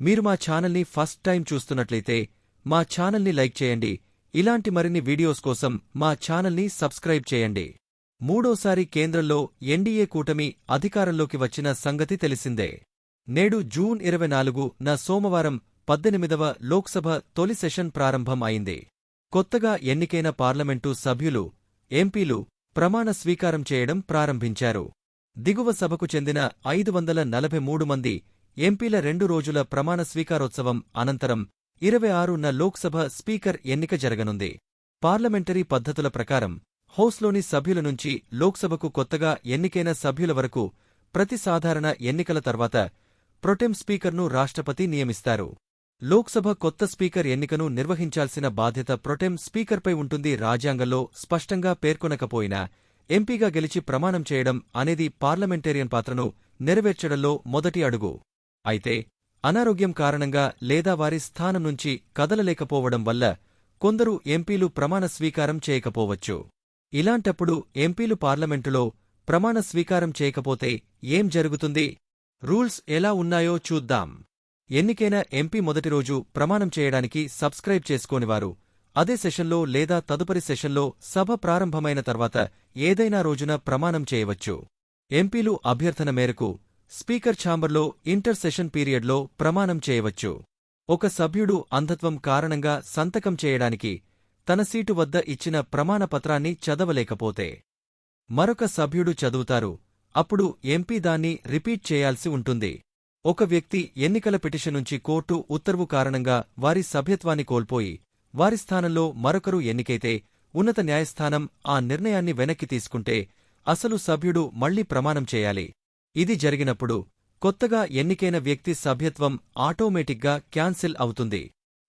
మీరు మా ఛానల్ని ఫస్ట్ టైం చూస్తున్నట్లయితే మా ఛానల్ని లైక్ చేయండి. ఇలాంటి మరిన్ని వీడియోస్ కోసం మా ఛానల్ని సబ్స్క్రైబ్ చేయండి. మూడోసారి కేంద్రంలో ఎన్డీఏ కూటమి అధికారంలోకి వచ్చిన సంగతి తెలిసిందే. నేడు జూన్ ఇరవై నాలుగు న సోమవారం పద్దెనిమిదవ లోక్సభ తొలి సెషన్ ప్రారంభం అయింది. కొత్తగా ఎన్నికైన పార్లమెంటు సభ్యులు ఎంపీలు ప్రమాణ స్వీకారం చేయడం ప్రారంభించారు. దిగువ సభకు చెందిన ఐదు వందల నలభై మూడు మంది ఎంపీల రెండు రోజుల ప్రమాణ స్వీకారోత్సవం అనంతరం ఇరవై ఆరున లోక్సభ స్పీకర్ ఎన్నిక జరగనుంది. పార్లమెంటరీ పద్ధతుల ప్రకారం హౌస్లోని సభ్యుల నుంచి లోక్సభకు కొత్తగా ఎన్నికైన సభ్యుల వరకు ప్రతి సాధారణ ఎన్నికల తర్వాత ప్రొటెం స్పీకర్ను రాష్ట్రపతి నియమిస్తారు. లోక్సభ కొత్త స్పీకర్ ఎన్నికను నిర్వహించాల్సిన బాధ్యత ప్రొటెం స్పీకర్పై ఉంటుంది రాజ్యాంగంలో స్పష్టంగా పేర్కొనకపోయినా ఎంపీగా గెలిచి ప్రమాణం చేయడం అనేది పార్లమెంటేరియన్ పాత్రను నెరవేర్చడంలో మొదటి అడుగు. అయితే అనారోగ్యం కారణంగా లేదా వారి స్థానం నుంచి కదలలేకపోవడం వల్ల కొందరు ఎంపీలు ప్రమాణ స్వీకారం చేయకపోవచ్చు. ఇలాంటప్పుడు ఎంపీలు పార్లమెంటులో ప్రమాణ స్వీకారం చేయకపోతే ఏం జరుగుతుంది? రూల్స్ ఎలా ఉన్నాయో చూద్దాం. ఎన్నికైన ఎంపీ మొదటి రోజు ప్రమాణం చేయడానికి సబ్స్క్రైబ్ చేసుకోనివారు. అదే సెషన్లో లేదా తదుపరి సెషన్లో సభ ప్రారంభమైన తర్వాత ఏదైనా రోజున ప్రమాణం చేయవచ్చు. ఎంపీలు అభ్యర్థన మేరకు స్పీకర్ ఛాంబర్లో ఇంటర్ సెషన్ పీరియడ్లో ప్రమాణం చేయవచ్చు. ఒక సభ్యుడు అంధత్వం కారణంగా సంతకం చేయడానికి తన సీటు వద్ద ఇచ్చిన ప్రమాణపత్రాన్ని చదవలేకపోతే. మరొక సభ్యుడు చదువుతారు. అప్పుడు ఎంపీ దాన్ని రిపీట్ చేయాల్సి ఉంటుంది. ఒక వ్యక్తి ఎన్నికల పిటిషన్ నుంచి కోర్టు ఉత్తర్వు కారణంగా వారి సభ్యత్వాన్ని కోల్పోయి వారి స్థానంలో మరొకరు ఎన్నికైతే ఉన్నత న్యాయస్థానం ఆ నిర్ణయాన్ని వెనక్కి తీసుకుంటే అసలు సభ్యుడు మళ్ళీ ప్రమాణం చేయాలి. ఇది జరిగినప్పుడు కొత్తగా ఎన్నికైన వ్యక్తి సభ్యత్వం ఆటోమేటిక్గా క్యాన్సిల్ అవుతుంది.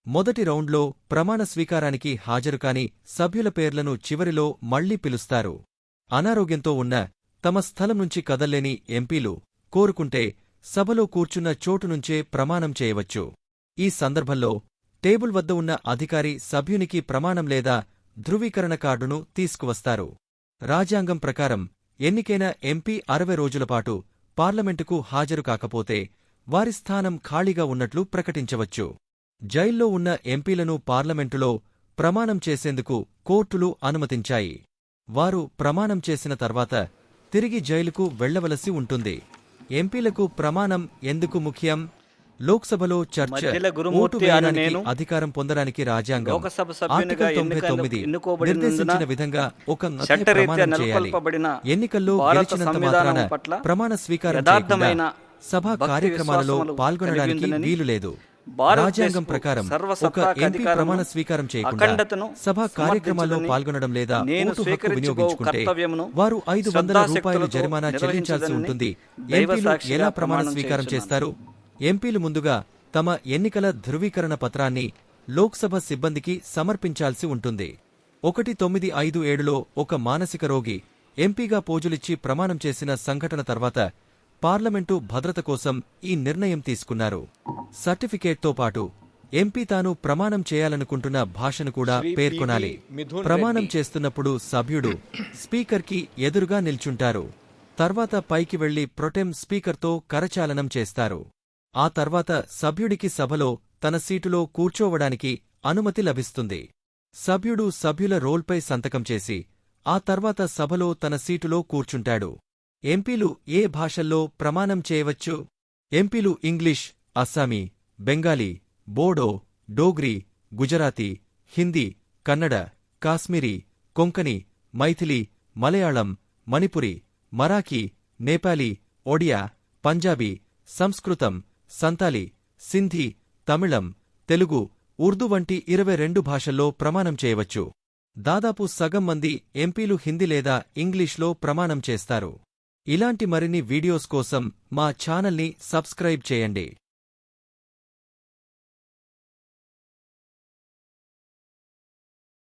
మొదటి రౌండ్లో ప్రమాణ స్వీకారానికి హాజరుకాని సభ్యుల పేర్లను చివరిలో మళ్ళీ పిలుస్తారు. అనారోగ్యంతో ఉన్న తమ స్థలం నుంచి కదల్లేని ఎంపీలు కోరుకుంటే సభలో కూర్చున్న చోటు నుంచే ప్రమాణం చేయవచ్చు. ఈ సందర్భంలో టేబుల్ వద్ద ఉన్న అధికారి సభ్యునికి ప్రమాణం లేదా ధృవీకరణ కార్డును తీసుకువస్తారు. రాజ్యాంగం ప్రకారం ఎన్నికైన ఎంపీ అరవై రోజులపాటు పార్లమెంటుకు హాజరు కాకపోతే వారి స్థానం ఖాళీగా ఉన్నట్లు ప్రకటించవచ్చు. జైల్లో ఉన్న ఎంపీలను పార్లమెంటులో ప్రమాణం చేసేందుకు కోర్టులు అనుమతించాయి. వారు ప్రమాణం చేసిన తర్వాత తిరిగి జైలుకు వెళ్ళవలసి ఉంటుంది. ఎంపీలకు ప్రమాణం ఎందుకు ముఖ్యం? లోక్సభలో చర్చ అధికారం పొందడానికి రాజ్యాంగం లోకసభ సభ్యునిగా ఆర్టికల్ తొంభై ఎన్నికలకు తొమ్మిది ఎన్నుకోబడినందున నిర్దేశించిన విధంగా ఒక నథి చట్టరీత్యా ప్రమాణం చేయాలి. నెలకొల్పబడిన ఎన్నికల్లో గెలిచినంత మాత్రాన ప్రమాణ స్వీకారం చేయకుండా సభా కార్యక్రమాలలో పాల్గొనడానికి వీలు లేదు. రాజ్యాంగం ప్రకారం ఒక ఎంపీ ప్రమాణ స్వీకారం చేయకుండా సభా కార్యక్రమాల్లో పాల్గొనడం లేదా ఓటు హక్కు వినియోగించుకుంటే వారు ఐదు వందల రూపాయలు జరిమానా చెల్లించాల్సి ఉంటుంది. ఎంపీలు ఎలా ప్రమాణ స్వీకారం. చేస్తారు? ఎంపీలు ముందుగా తమ ఎన్నికల ధృవీకరణ పత్రాన్ని లోక్సభ సిబ్బందికి సమర్పించాల్సి ఉంటుంది. ఒకటి తొమ్మిది ఐదు ఏడులో ఒక మానసిక రోగి ఎంపీగా పోజులిచ్చి ప్రమాణం చేసిన సంఘటన తర్వాత పార్లమెంటు భద్రత కోసం ఈ నిర్ణయం తీసుకున్నారు. సర్టిఫికేట్తో పాటు ఎంపీ తాను ప్రమాణం చేయాలనుకుంటున్న భాషను కూడా పేర్కొనాలి. ప్రమాణం. చేస్తున్నప్పుడు సభ్యుడు స్పీకర్కి ఎదురుగా నిల్చుంటారు. తర్వాత పైకి వెళ్ళి ప్రొటెం స్పీకర్తో కరచాలనం చేస్తారు. ఆ తర్వాత సభ్యుడికి సభలో తన సీటులో కూర్చోవడానికి అనుమతి లభిస్తుంది. సభ్యుడు సభ్యుల రోల్పై సంతకం చేసి ఆ తర్వాత సభలో తన సీటులో కూర్చుంటాడు. ఎంపీలు ఏ భాషల్లో ప్రమాణం చేయవచ్చు? ఎంపీలు ఇంగ్లీష్ అస్సామీ బెంగాలీ బోడో డోగ్రీ గుజరాతీ హిందీ కన్నడ కాశ్మీరీ కొంకణి మైథిలి మలయాళం మణిపురి మరాఠీ నేపాలీ ఒడియా పంజాబీ సంస్కృతం సంతాలి సింధీ తమిళం తెలుగు ఉర్దూ వంటి ఇరవై రెండు భాషల్లో ప్రమాణం చేయవచ్చు. దాదాపు సగం మంది ఎంపీలు హిందీ లేదా ఇంగ్లీష్లో ప్రమాణం చేస్తారు. ఇలాంటి మరిన్ని వీడియోస్ కోసం మా ఛానల్ని సబ్స్క్రైబ్ చేయండి.